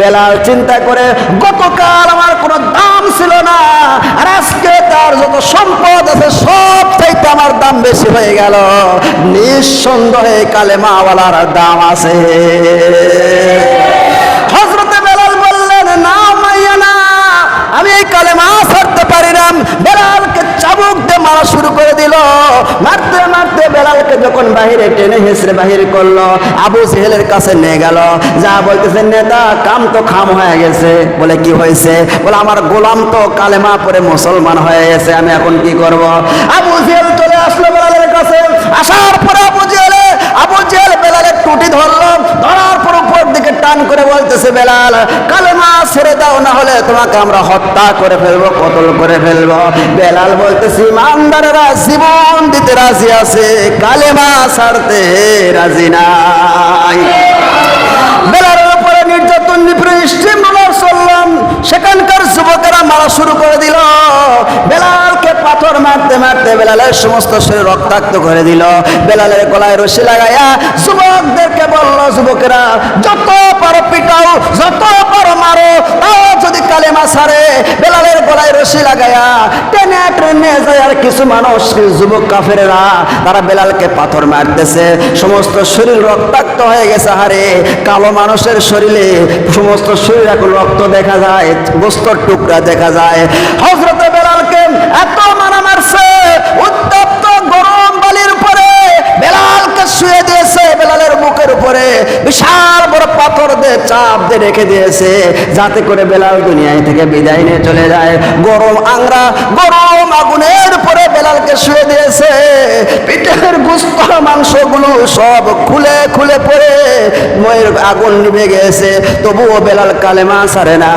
বেলাল চিন্তা করে, গতকাল আমার কোনো দাম ছিল না, আর আজকে তার যত সম্পদ আছে সব চাইতে আমার দাম বেশি হয়ে গেল। নিঃসন্দেহে কালেমাওয়ালার দাম আছে। হজরতে বেলাল বললেন, না মাইয়া না, আমি এই কালেমা ছাড়তে পারি না বেলালকে চাবুক দিয়ে মারা শুরু করে দিল। মারতে মারতে বেলালকে যখন বাহিরে টেনে হেসরে বাহির করল, আবু সেহেলের কাছে নিয়ে গেল। যা বলতেছে, নেতা, কাম তো খাম হয়ে গেছে। বলে, কি হয়েছে? বলে, আমার গোলাম তো কালেমা পরে মুসলমান হয়ে গেছে, আমি এখন কি করব? আবু জেহেল চলে আসলো বেলালের কাছে আসার পরে আবু জেহেলে আবু জেহেল বেলালের টুটি ধরলো ধরার পর উপর দিকে টান করে বলতেছে বেলাল, কালেমা ছেড়ে দাও, না হলে তোমাকে আমরা হত্যা করে ফেলব, কতল করে ফেলব। বেলাল বলতেছি, ইমানদারেরা জীবন দিতে রাজি আছে, কালেমা ছাড়তে রাজি নাই। বেলালের উপরে নির্যাতন, নিপৃষ্টি মালার চললাম। সেখানকার যুবকেরা মারা শুরু করে দিল। বেলালকে পাথর মারতে মারতে বেলালের সমস্ত শরীর রক্তাক্ত করে দিল। বেলালের গলায় রশি লাগাইয়া যুবকদেরকে বলল, যুবকেরা যত পারো পিটাও যত পারো মারো তাও যদি কালেমা ছাড়ে বেলালের গলায় রশি লাগাইয়া টেনে টেনে যায় আর কিছু মানুষ যুবক কাফেরেরা, তারা বেলালকে পাথর মারতেছে। সমস্ত শরীর রক্তাক্ত হয়ে গেছে, হারে। কালো মানুষের শরীরে সমস্ত শরীর এখন রক্ত দেখা যায়, বস্তর টুকরা দেখা যায়। হজরতে বেলালকে এত মারা মারছে, উত্তপ্ত গরম বালির উপরে বেলালকে শুয়ে দিয়েছে বেলালের মুখের উপরে। বিশাল বড় পাথর দিয়ে চাপ দিয়ে রেখে দিয়েছে, যাতে করে বেলাল দুনিয়ায় থেকে বিদায় নিয়ে চলে যায়। গরম আংরা, গরম আগুনের বেলালকে শুয়ে দিয়েছে। পিঠের মাংসগুলো সব খুলে খুলে পড়ে, ময়ের আগুন নিভে গেছে। তবুও বেলাল কালেমা সারে না।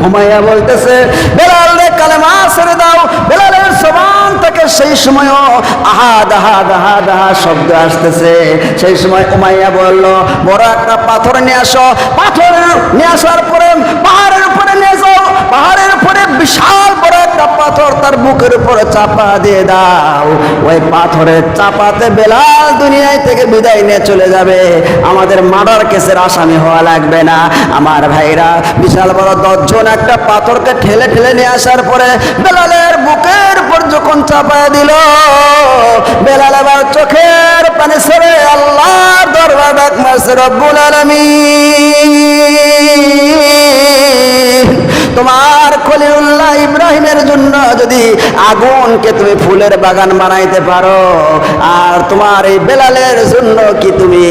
হুমাইয়া বলতেছে, বেলাল রে, কালেমা ছেড়ে দাও। সমান সেই সময়ও আহা, দাহা দাহা দাহা শব্দ আসতেছে। সেই সময় উমাইয়া বলল, বড় একটা পাথর নিয়ে আসো। পাথর নিয়ে আসার পরে যাও পাহাড়ের উপরে বিশাল বড় একটা পাথর তার বুকের উপরে চাপা দিয়ে দাও। ওই পাথরের চাপাতে বেলাল দুনিয়ায় থেকে বিদায় নিয়ে চলে যাবে। আমাদের মার্ডার কেসের আসামি হওয়া লাগবে না। আমার ভাইরা, বিশাল বড় দশজন একটা পাথরকে ঠেলে ঠেলে নিয়ে আসার পরে বেলালের বুকের উপর যখন চাপা দিল, বেলাল আবার চোখের পানি সরে আল্লাহর দরবার ডাক মারছে, রব্বুল আলামিন! তোমার খলিলুল্লাহ ইব্রাহিমের জন্য যদি আগুনকে তুমি ফুলের বাগান বানাইতে পারো, আর তোমার এই বেলালের জন্য কি তুমি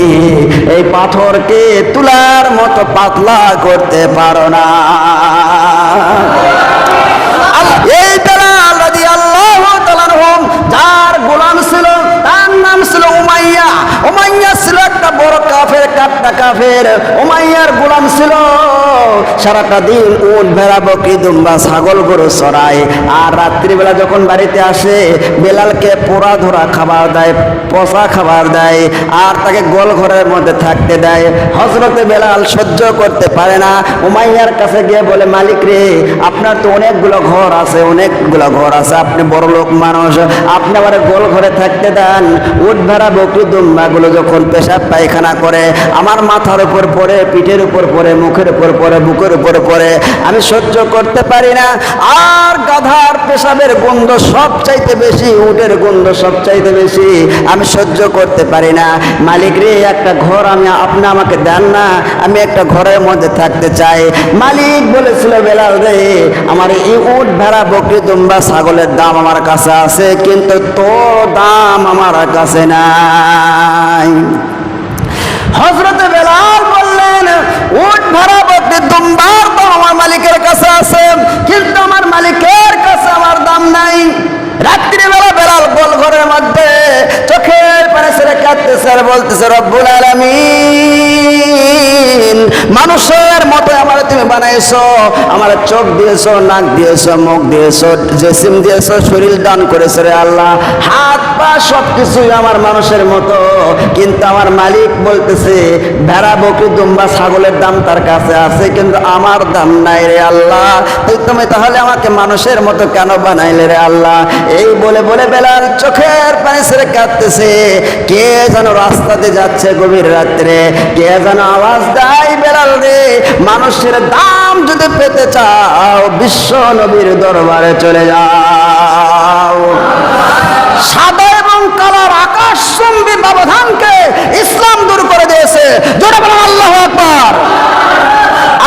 এই পাথরকে তুলার মতো পাতলা করতে পারো না? আল্লাহ- এই বেলাল তাআলা আনহুম, যার গোলাম ছিল, তার নাম ছিল উমাইয়া। উমাইয়া ছিল একটা বড় কাফের, কাটটা কাফের। সারাটা দিন উট ভেড়া বকরি দুম্বা ছাগল গরু চড়ায়। আর রাত্রিবেলা যখন বাড়িতে আসে, বেলালকে পোড়া ধরা খাবার দেয়, পচা খাবার দেয়, আর তাকে গোল ঘরের মধ্যে থাকতে দেয়। হজরতে বেলাল সহ্য করতে পারে না। উমাইয়ার কাছে গিয়ে বলে, মালিক রে, আপনার তো অনেকগুলো ঘর আছে, অনেকগুলো ঘর আছে, আপনি বড় লোক মানুষ। আপনি আবার গোল ঘরে থাকতে দেন। উট ভেড়া বকরি দুম্বাগুলো যখন পেশাব পায়খানা করে, আমার মাথার উপর পড়ে, পিঠের উপর পড়ে, মুখের উপর পড়ে, বুকের উপর পড়ে আমি সহ্য করতে পারি না। আর গাধার পেশাবের গন্ধ সব চাইতে বেশি, উটের গন্ধ সব চাইতে বেশি, আমি সহ্য করতে পারি না। মালিক রে, একটা ঘর আমি, আপনি আমাকে দেন না, আমি একটা ঘরের মধ্যে থাকতে চাই। মালিক বলেছিল, বেলাল রে, আমার এই উট ভেড়া, বকরি, দুম্বা, ছাগলের দাম আমার কাছে আছে, কিন্তু তোর দাম আমার কাছে নাই। হজরতে বেলাল বললেন উট ভাড়া বদলে দুম্বার তো আমার মালিকের মতো আমার চোখ দিয়েছ, নাক দিয়েছ, মুখ দিয়েছ জেসিম দিয়েছ, শরীর দান করেছ রে আল্লাহ। হাত, পা সব কিছুই আমার মানুষের মতো। কিন্তু আমার মালিক বলতেছে, ভেড়া, বকরি, দুম্বা, ছাগলের দাম তার কাছে আছে, কিন্তু আমার দাম নাই রে আল্লাহ। তুই তুমি তাহলে আমাকে মানুষের মতো কেন বানাইলে রে আল্লাহ? এই বলে বলে বেলার চোখের পানি ছেড়ে কাঁদতেছে। কে যেন রাস্তাতে যাচ্ছে গভীর রাত্রে, কে যেন আওয়াজ দেয় বেলাল রে? মানুষের দাম যদি পেতে চাও, বিশ্ব নবীর দরবারে চলে যাও। সাদা এবং কালার আকাশ চুম্বি ব্যবধানকে ইসলাম দূর করে দিয়েছে। জোরে বলেন, আল্লাহ আকবার।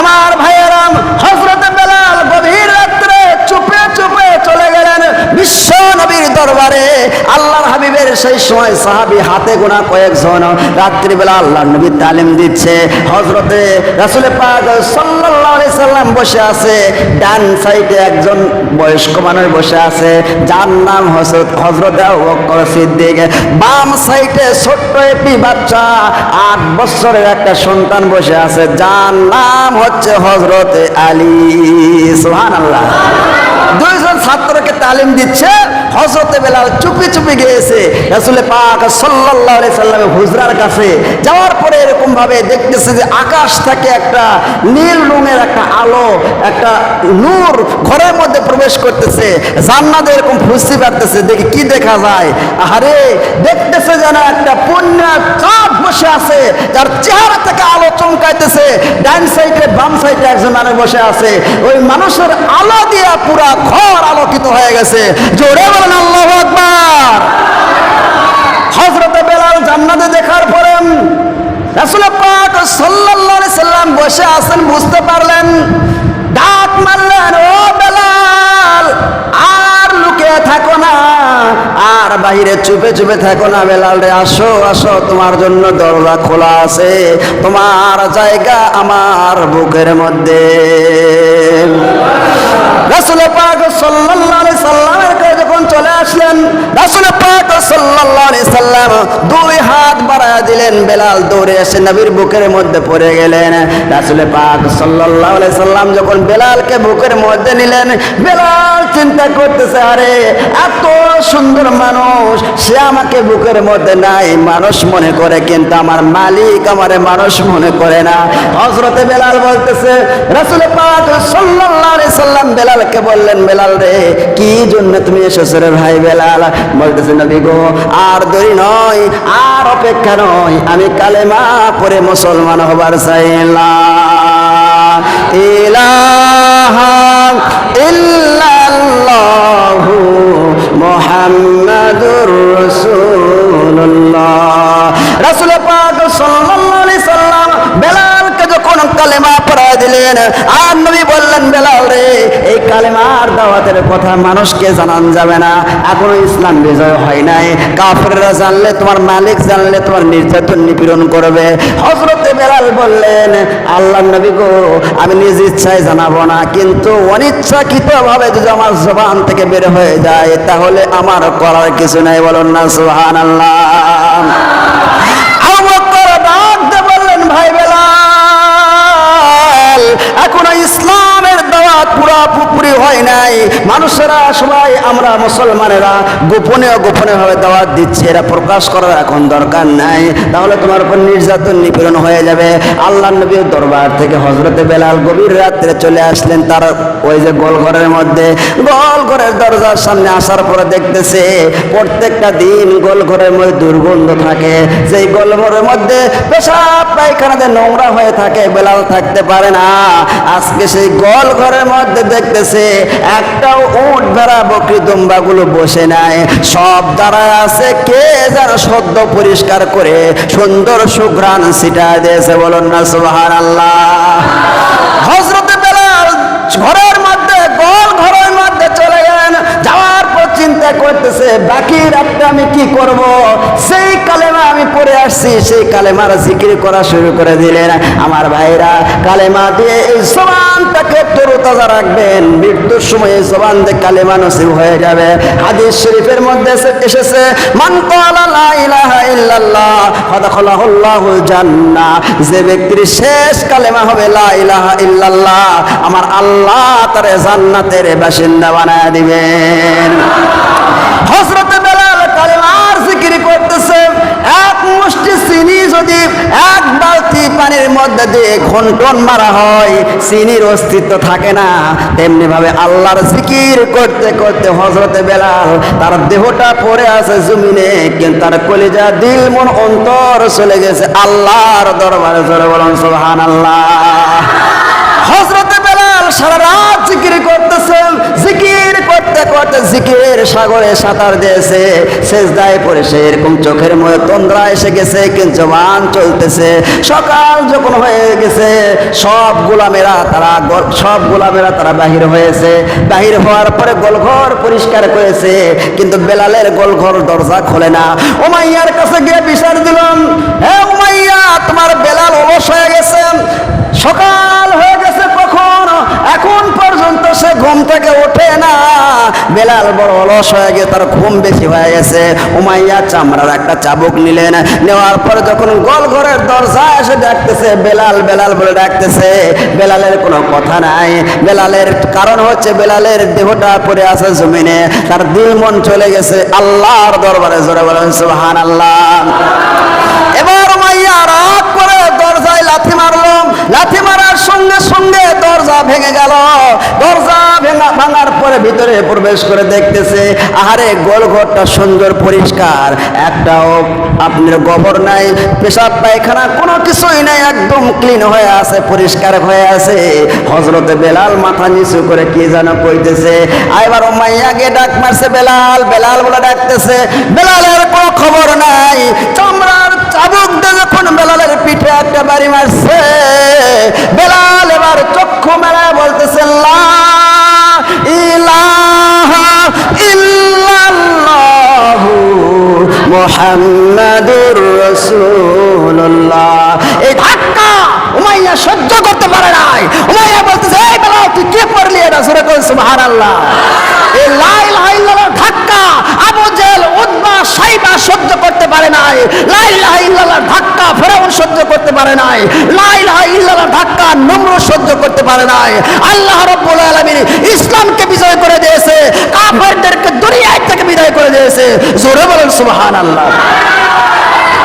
আমার ভাইয়েরাম হজরত বেলাল গভীর রাত্রে চুপে চুপে চলে গেলেন বিশ্ব নবীর দরবারে। আল্লাহর হাবিবের সেই সময় সাহাবি হাতে গোনা কয়েকজন। রাত্রিবেলা আল্লাহর নবী তালিম দিচ্ছে। হজরতে রাসুলে পাক সাল্লাম বসে আছে, ডান সাইডে একজন বয়স্ক মানুষ বসে আছে, যার নাম হজরত হজরত সিদ্দিক। বাম সাইডে ছোট্ট একটি বাচ্চা, আট বছরের একটা সন্তান বসে আছে, যার নাম হচ্ছে হজরত আলী। সুবহানাল্লাহ। দুইজন ছাত্রকে তালিম দিচ্ছে হজরতে বেলাল চুপি চুপি গিয়েছে। রাসুলে পাক আলাইহি সাল্লামের হুজরার কাছে যাওয়ার পরে এরকম ভাবে দেখতেছে যে আকাশ থেকে একটা নীল রঙের একটা আলো, একটা নূর ঘরের মধ্যে প্রবেশ করতেছে। জান্নাতে এরকম ফুসি পারতেছে, দেখি কি দেখা যায়। আরে দেখতেছে যেন একটা পুণ্যা চাঁদ বসে আছে, যার চেহারা থেকে আলো চমকাইতেছে। ডান সাইডে বাম সাইডে একজন মানুষ বসে আছে। ওই মানুষের আলো দিয়া পুরা ঘর আলোকিত হয়ে গেছে। জোরে বলেন, আল্লাহ আকবার। হজরতে বেলাল জান্নাতে দেখার পরে রাসুল পাক সাল্লাল্লাহু আলাইহি সাল্লাম বসে আছেন, বুঝতে পারলেন। ডাক মারলেন, ও বেলাল, আর লুকিয়ে থাকো না, আর বাইরে চুপে চুপে থাকো না, বেলাল রে, আসো আসো, তোমার জন্য দরজা খোলা আছে, তোমার জায়গা আমার বুকের মধ্যে। রাসুল পাক সাল্লাল্লাহু আলাইহি আসলেন, রাসুল পাক সাল্লাল্লাহু আলাইহি সাল্লাম দুই হাত বাড়ায়া দিলেন, বেলাল দৌড়ে এসে নবীর বুকের মধ্যে পড়ে গেলেন। রাসুল পাক সাল্লাল্লাহু আলাইহি সাল্লাম যখন বেলালকে বুকের মধ্যে নিলেন, বেলাল চিন্তা করতেছে, আরে, এত সুন্দর মানুষ, সে আমাকে বুকের মধ্যে নাই, মানুষ মনে করে, কিন্তু আমার মালিক আমারে মানুষ মনে করে না। হজরতে বেলাল বলতেছে, রাসুল পাক সাল্লাল্লাহু আলাইহি সাল্লাম বেলালকে বললেন, বেলাল রে, কি জন্য তুমি এসেছ রে ভাই? বেলাল বলতেছে, নবী গো, আর দেরি নয়, আর অপেক্ষা নয়, আমি কালেমা পরে মুসলমান হবার চাইলাম ইলাহা ইল্লাল্লাহু মুহাম্মাদুর রাসূলুল্লাহ। রাসূল পাক সাল্লাম বেলালকে যখন কালেমা পড়ায় দিলেন। আর নবী বললেন, বেলাল রে, এই কালেমার দাওয়াতের কথা মানুষকে জানান যাবে না। এখনও ইসলাম বিজয় হয় নাই। কাফেররা জানলে তোমার মালিক, জানলে তোমার নির্যাতন নিপীড়ন করবে। হজরতে বেলাল বললেন, আল্লাহ নবী গো, আমি নিজ ইচ্ছায় জানাব না, কিন্তু অনিচ্ছাকৃত ভাবে যদি আমার জবান থেকে বের হয়ে যায়, তাহলে আমার করার কিছু নাই। বলুন না সুহান আল্লাহ এখনও ইসলামের দাওয়াত পুরা পুরি হয় নাই। মানুষেরা সবাই আমরা মুসলমানেরা গোপনে গোপনে ভাবে দাওয়াত দিচ্ছে, এরা প্রকাশ করার এখন দরকার নাই। তাহলে তোমার উপর নির্যাতন নিপীড়ন হয়ে যাবে। আল্লাহ নবীর দরবার থেকে হজরতে বেলাল গভীর রাত্রে চলে আসলেন তার ওই যে গোল ঘরের মধ্যে। গোল ঘরের দরজার সামনে আসার পরে দেখতেছে প্রত্যেকটা দিন গোল ঘরের মধ্যে দুর্গন্ধ থাকে। সেই গোল ঘরের মধ্যে পেশাব পায়খানাতে নোংরা হয়ে থাকে, বেলাল থাকতে পারে না। আজকে সেই গোল ঘরের মধ্যে দেখতেছে, একটাও উট ভেড়া বকরি দুম্বাগুলো বসে নাই। সব দাঁড়ায় আছে, কে যেন সদ্য পরিষ্কার করে সুন্দর সুঘ্রাণ সিটা দিয়েছে, বলুন না সুবাহান আল্লাহ হজরতে বেলাল ঘরের মধ্যে, গোল ঘরের মধ্যে চলে গেলেন যাওয়ার পর চিন্তা করতেছে বাকি রাতটা আমি কি করব? সেই কালেমা আমি পড়ে আসছি, সেই কালেমার জিকির করা শুরু করে দিলেন। আমার ভাইরা, কালেমা দিয়ে এই জবানটাকে তরুতাজা রাখবেন। মৃত্যুর সময় এই জবান দিয়ে কালেমা নসিব হয়ে যাবে। হাদিস শরীফের মধ্যে এসেছে, মান লা ইলাহা ইল্লাল্লাহ ফাদাখালাহুল্লাহুল জান্নাহ। যে ব্যক্তির শেষ কালেমা হবে, লা ইলাহা ইল্লাল্লাহ। আমার আল্লাহ তার জান্নাতের বাসিন্দা বানায় দিবেন। হযরত বেলাল কালেমার জিকির করতেছে। এক মুষ্টি চিনি যদি এক বালতি পানির মধ্যে দিয়ে ঘন্টন মারা হয়, চিনির অস্তিত্ব থাকে না। তেমনি ভাবে আল্লাহর জিকির করতে করতে হজরতে বেলাল তার দেহটা পড়ে আছে জমিনে, কিন্তু তার কলিজা দিল মন অন্তর চলে গেছে আল্লাহর দরবারে, জোরে বলুন সুবহান আল্লাহ হজরতে বেলাল সারা রাত জিকির করতেছেন করতে করতে জিকির সাগরে সাঁতার দিয়েছে শেষদায় পড়ে সে এরকম চোখের মধ্যে তন্দ্রা এসে গেছে চলতেছে। সকাল যখন হয়ে গেছে, সব গোলামেরা তারা সব গোলামেরা তারা বাহির হয়েছে। বাহির হওয়ার পরে গোলঘর পরিষ্কার করেছে, কিন্তু বেলালের গোলঘর দরজা খোলে না। ওমাইয়ার কাছে গিয়ে বিচার দিলাম হ্যাঁ উমাইয়া, তোমার বেলাল অলস হয়ে গেছে। সকাল এখন পর্যন্ত সে ঘুম থেকে ওঠে না। বেলাল বড় অলস হয়ে গিয়ে তার ঘুম বেশি হয়ে গেছে। উমাইয়া চামড়ার একটা চাবুক নিলেন। নেওয়ার পর যখন গোল ঘরের দরজা এসে ডাকতেছে, বেলাল বেলাল বলে ডাকতেছে, বেলালের কোনো কথা নাই। বেলালের কারণ হচ্ছে বেলালের দেহটা পড়ে আছে জমিনে। তার দিল মন চলে গেছে আল্লাহর দরবারে। জোরে বলেন সুবহান আল্লাহ এবার মাইয়া রাগ করে দরজায় লাথি মারলো। লাথি মারার ভেঙে গেল। দরজা ভাঙার পরে ভিতরে প্রবেশ করে দেখতেছে, আহারে গোল ঘরটা সুন্দর পরিষ্কার। একটাও আপনার গোবর নাই, পেশাব, পায়খানা, কোনো কিছুই নাই, একদম ক্লিন হয়ে আছে, পরিষ্কার হয়ে আছে। হজরতে বেলাল মাথা নিচু করে কি যেন কইতেছে এবার মাইয়াকে ডাক মারছে বেলাল বেলাল বলে ডাকতেছে, বেলালের কোনো খবর নাই, চামড়ার চাবুক দিয়ে যখন বেলালের পিঠে একটা বাড়ি মারছে, বেলাল এবার চক্ষু মেলায় বলতেছে, লা মুহাম্মাদুর রাসূলুল্লাহ। এই ধাক্কা উমাইয়া সহ্য করতে পারে নাই। উমাইয়া বলতেছে, এই বেলা তুই কি পড়লি এটা? সুরে সুবহানাল্লাহ এই লা ইলাহা ইল্লাল্লাহর ধাক্কা আবু জেহেল উতবা সাইবা সহ্য করতে পারে নাই। লাই ইল্লাল্লাহর ধাক্কা ফেরাউন সহ্য করতে পারে নাই। লাই ইল্লাল্লাহর ধাক্কা নম্র সহ্য করতে পারে নাই। আল্লাহ রব্বুল আলামিন ইসলামকে বিজয় করে দিয়েছে, কাফেরদেরকে দুনিয়া থেকে বিদায় করে দিয়েছে। জোরে বলেন সুবহানাল্লাহ।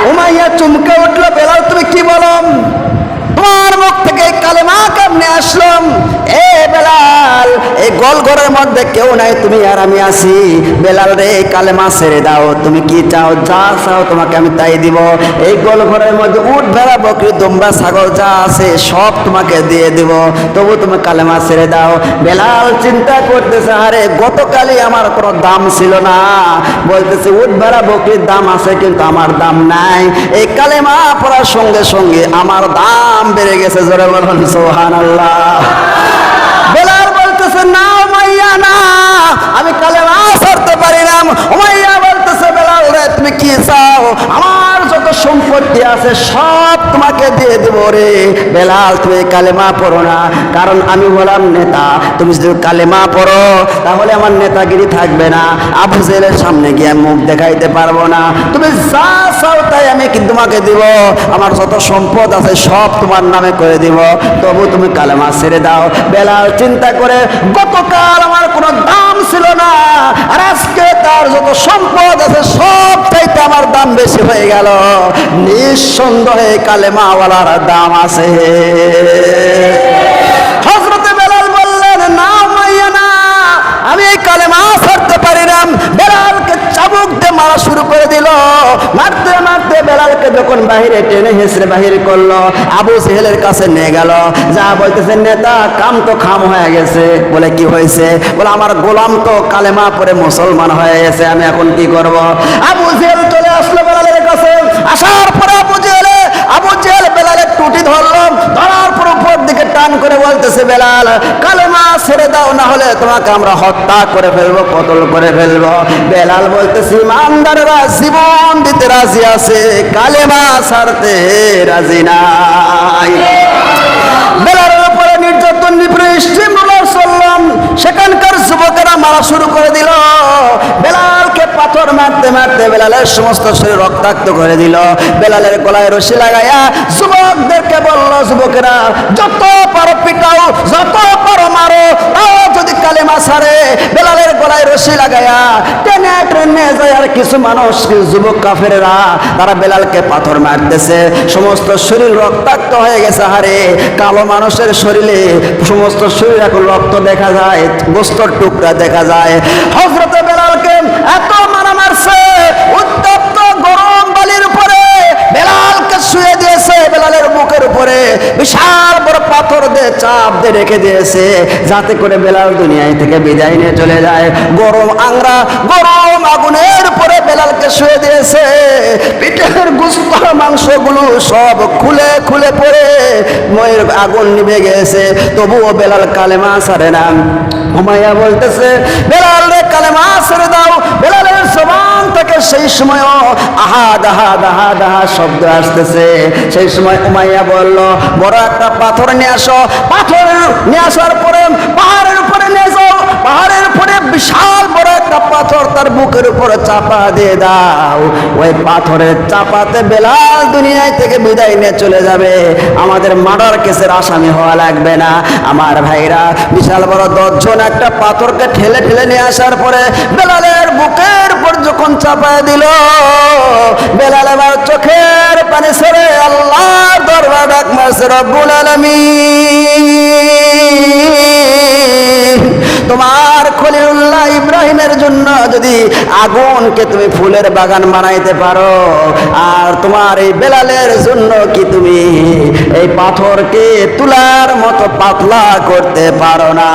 উমাইয়া চমকে উঠল, বেলাল তুমি কি বলো মধ্যে কেউ নাই, তুমি আর আমি আছি। বেলাল রে, কালেমা ছেড়ে দাও। তুমি কি চাও? যা চাও তোমাকে আমি তাই দিব। এই গোল ঘরের মধ্যে উঠ ভেড়া, বকরি, দুম্বা, ছাগল যা আছে সব তোমাকে দিয়ে দিব। তবু তুমি কালেমা ছেড়ে দাও। বেলাল চিন্তা করতেছে, আরে, গতকালই আমার কোনো দাম ছিল না। বলতেছে উঠ ভেড়া বকরির দাম আছে কিন্তু আমার দাম নাই। এই কালেমা পড়ার সঙ্গে সঙ্গে আমার দাম বেড়ে গেছে, জোরে বলুন সোহান আল্লাহ বেলাল বলতেছে না না আমি কালেমা ছাড়তে পারি না। উমাইয়া বলতেছে, বেলাল রে, তুমি কি চাও? আমার যত সম্পত্তি আছে সব তোমাকে দিয়ে দেবো রে। বেলাল, তুমি কালেমা পড়ো না। কারণ আমি হলাম নেতা। তুমি যদি কালেমা পড়ো, তাহলে আমার নেতাগিরি থাকবে না। আবু জেলের সামনে গিয়ে মুখ দেখাইতে পারব না। তুমি যা চাও তাই আমি কি তোমাকে দিব? আমার যত সম্পদ আছে সব তোমার নামে করে দিব। তবু তুমি কালেমা ছেড়ে দাও। বেলাল, চিন্তা করে, গতকাল আমার কোনো দাম ছিল না। আর আজকে তার যত সম্পদ আছে সব চাইতে আমার দাম বেশি হয়ে গেল। নিঃসন্দেহে কালেমাওয়ালার দাম আছে। হজরতে বেলাল বললেন, না মাইয়া না, আমি এই বেলালকে চাবুক দিয়ে মারা শুরু করে দিল। মারতে মারতে বেলালকে যখন বাহিরে টেনে বাহির করল, আবু সেহেলের কাছে নিয়ে গেল। যা বলতেছে, নেতা, কাম তো খাম হয়ে গেছে। বলে, কি হয়েছে? বলে, আমার গোলাম তো কালেমা পরে মুসলমান হয়ে গেছে, আমি এখন কি করব? আবু জেহেল চলে আসলো বেলালের কাছে। আসার পরে আবু জেহেলে আবু জেহেল বেলালের টুটি ধরলাম, ধরার পর উপর দিকে টান করে বলতেছে, বেলাল, কালেমা ছেড়ে দাও না হলে তোমাকে আমরা হত্যা করে ফেলব, কতল করে ফেলব। বেলাল বলতেছে ইমানদারেরা জীবন দিতে রাজি আছে, কালেমা ছাড়তে রাজি নাই। বেলালের উপরে নির্যাতন চললাম সেখানকার যুবকেরা মারা শুরু করে দিল। বেলালকে পাথর মারতে মারতে বেলালের সমস্ত শরীর রক্তাক্ত করে দিল। বেলালের গলায় রশি লাগাইয়া যুবকদেরকে বলল, যুবকেরা, যত পারো পিটাও, যত পারো মারো তাও যদি কালেমা ছাড়ে বেলালের গলায় রশি লাগাইয়া টেনে টেনে যায় আর কিছু মানুষ যুবক কাফেরেরা, তারা বেলালকে পাথর মারতেছে। সমস্ত শরীর রক্তাক্ত হয়ে গেছে, হারে। কালো মানুষের শরীরে সমস্ত শরীর এখন রক্ত দেখা যায়, গোস্তর টুকরা দেখা যায়। হজরতে বেলালকে এত মারা মারছে উত্তপ্ত গরম বালির উপরে বেলালকে শুয়ে দিয়েছে বেলালের বুকের উপরে। বিশাল বড় পাথর দিয়ে চাপ দিয়ে রেখে দিয়েছে, যাতে করে বেলাল দুনিয়ায় থেকে বিদায় নিয়ে চলে যায়। গরম আংরা, গরম আগুনের উপরে বেলালকে শুয়ে দিয়েছে। পিঠের গুস্ত, মাংসগুলো সব খুলে খুলে পড়ে, ময়ের আগুন নিভে গেছে। তবুও বেলাল কালেমা সারে না। হুমাইয়া বলতেছে, বেলাল রে, কালেমা সারে দাও। বেলালের সমান থেকে সেই সময় আহাদ আহাদ আহাদ আহাদ শব্দ আসতেছে। সেই সময় উমাইয়া বলল, বড় একটা পাথর নিয়ে আসো। পাথর নিয়ে আসার পরে পাহাড়ের উপরে নিয়ে যাও। পাহাড়ের উপরে বিশাল বড় একটা পাথর তার বুকের উপরে চাপা দিয়ে দাও। ওই পাথরের চাপাতে বেলাল দুনিয়ায় থেকে বিদায় নিয়ে চলে যাবে। আমাদের মার্ডার কেসের আসামি হওয়া লাগবে না। আমার ভাইরা, বিশাল বড় দশজন একটা পাথরকে ঠেলে ঠেলে নিয়ে আসার পরে বেলালের বুকের উপর যখন চাপায় দিল, বেলাল এবার চোখের পানি ছেড়ে আল্লাহ দরবার ডাক মারছে, রব্বুল আলামিন, তোমার খলিলুল্লাহ ইব্রাহিমের জন্য যদি আগুনকে তুমি ফুলের বাগান বানাইতে পারো, আর তোমার এই বেলালের জন্য কি তুমি এই পাথরকে তুলার মতো পাতলা করতে পারো না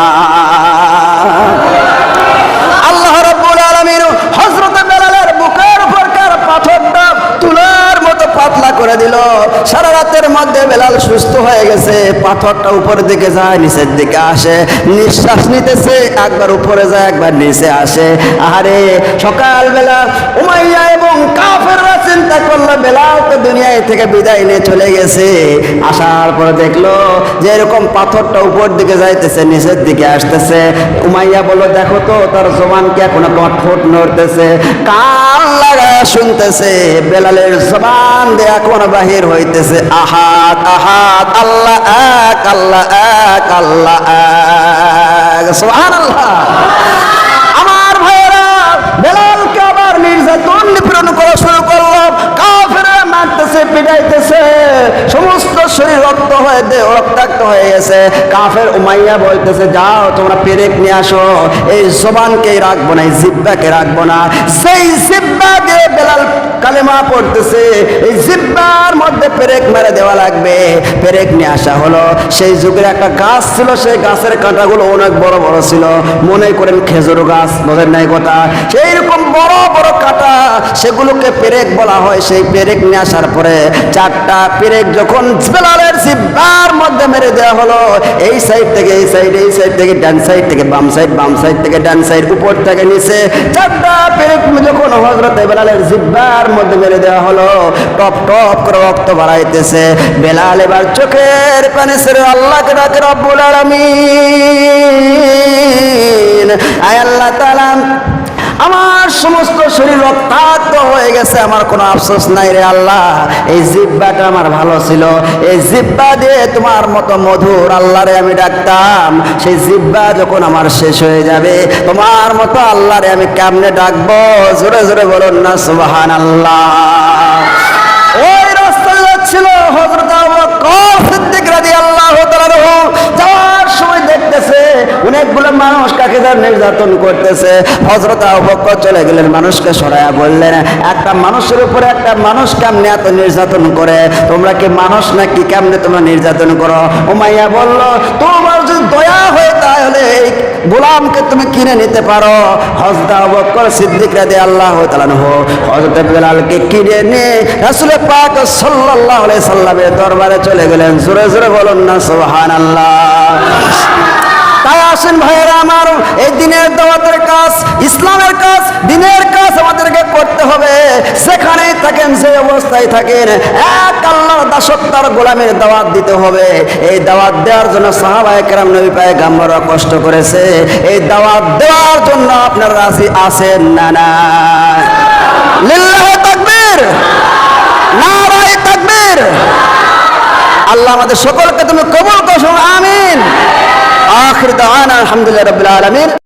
আল্লাহ রাব্বুল আলামিন হযরত বেলালের বুকের উপরকার পাথরটা তুলার মতো পাতলা করে দিল। সারা রাতের মধ্যে বেলাল সুস্থ হয়ে গেছে, পাথরটা উপরের দিকে যায়, নিচের দিকে আসে। নিঃশ্বাস নিতেছে, একবার উপরে যায়, একবার নিচে আসে। আরে সকালবেলা উমাইয়া এবং কাফেররা চিন্তা করল, বেলাল তো দুনিয়ায় থেকে বিদায় নিয়ে চলে গেছে। আসার পরে দেখল যে এরকম পাথরটা উপর দিকে যাইতেছে, নিচের দিকে আসতেছে। উমাইয়া বলল, দেখো তো, তার জবানকে এখন ঠোঁট নড়তেছে? কান লাগা শুনতেছে, বেলালের জবান দিয়ে বাহির হইতেছে, আহাত আহাত, আল্লাহ এক আল্লাহ এক আল্লাহ এক। সুবহানাল্লাহ। আমার ভাইয়েরা, বেলালকে আবার নির্যাতন নিপীড়ন করা শুরু করল কাফেরা মারতেছে, পিটাইতেছে, সমস্ত শরীর রক্ত রক্তাক্ত হয়ে গেছে। কাফের উমাইয়া বলতেছে, যাও, তোমরা পেরেক নিয়ে আসো। এই জবানকে রাখব না, এই জিব্বাকে রাখব না। সেই জিব্বা দিয়ে বেলাল কালেমা পড়তেছে, এই জিব্বার মধ্যে পেরেক মেরে দেওয়া লাগবে। পেরেক নিয়ে আসা হলো। সেই যুগের একটা গাছ ছিল, সেই গাছের কাঁটাগুলো অনেক বড় বড় ছিল। মনে করেন খেজুর গাছ, বোঝেন নাই কথা? সেই রকম বড় বড় কাঁটা, সেগুলোকে পেরেক বলা হয়। সেই পেরেক নিয়ে আসার পরে চারটা পেরেক যখন বেলালের জিব্বার মধ্যে মেরে দেওয়া হলো। এই সাইড থেকে, এই সাইড এই সাইড থেকে, ডান সাইড থেকে, বাম সাইড বাম সাইড থেকে, ডান সাইড উপর থেকে, নিচে। যখন হজরত বেলালের জিব্বার মধ্যে মেরে দেওয়া হলো, টপ টপ করে রক্ত বাড়াইতেছে। বেলাল এবার চোখের পানি ছেড়ে আল্লাহকে ডাকে, রব্বুল আলামিন। আয় আল্লাহ তাআলা আমার সমস্ত শরীর রক্তাক্ত হয়ে গেছে, আমার কোনো আফসোস নাই রে আল্লাহ। এই জিব্বাটা আমার ভালো ছিল। এই জিব্বা দিয়ে তোমার মতো মধুর আল্লাহ রে আমি ডাকতাম। সেই জিব্বা যখন আমার শেষ হয়ে যাবে, তোমার মতো আল্লাহ রে আমি কেমনে ডাকবো? জোরে জোরে বলুন না সুবাহান আল্লাহ ওই রাস্তায় যাচ্ছিল হজরত আবু বকর সিদ্দিক রাদিয়াল্লাহু তাআলা যাওয়ার সময় দেখতেছে অনেকগুলো মানুষ কাকে তার নির্যাতন করতেছে? হজরত আবু চলে গেলেন, মানুষকে সরায়া বললেন, একটা মানুষের উপরে একটা মানুষ কেমনে এত নির্যাতন করে? তোমরা কি মানুষ নাকি? কেমনে তোমরা নির্যাতন করো? উমাইয়া বলল, তোমার যদি দয়া হয় তাহলে গোলামকে তুমি কিনে নিতে পারো। হজরত আবু সিদ্দিক রাদি আল্লাহ তালানহ হজরত বেলালকে কিনে নিয়ে রাসুল পাক আলাইহি সাল্লামের দরবারে চলে গেলেন। জোরে জোরে বলুন না, সুবহানাল্লাহ। তাই আসেন ভাইয়েরা আমার, এই দিনের দাওয়াতের কাজ, ইসলামের কাজ, দিনের কাজ আমাদেরকে করতে হবে। সেখানেই থাকেন, যে অবস্থায় থাকেন, এক আল্লাহর দাসত্বর গোলামের দাওয়াত দিতে হবে। এই দাওয়াত দেওয়ার জন্য সাহাবায়ে কেরাম, নবী পায়ে গাম্বরা কষ্ট করেছে। এই দাওয়াত দেওয়ার জন্য আপনারা রাজি আছেন না না? লিল্লাহ তাকবীর, নারায়ে তাকবীর। আল্লাহ আমাদের সকলকে তুমি কবুল করো, আমিন। আখির দাওয়ানা আলহামদুলিল্লাহ রাব্বিল আলামিন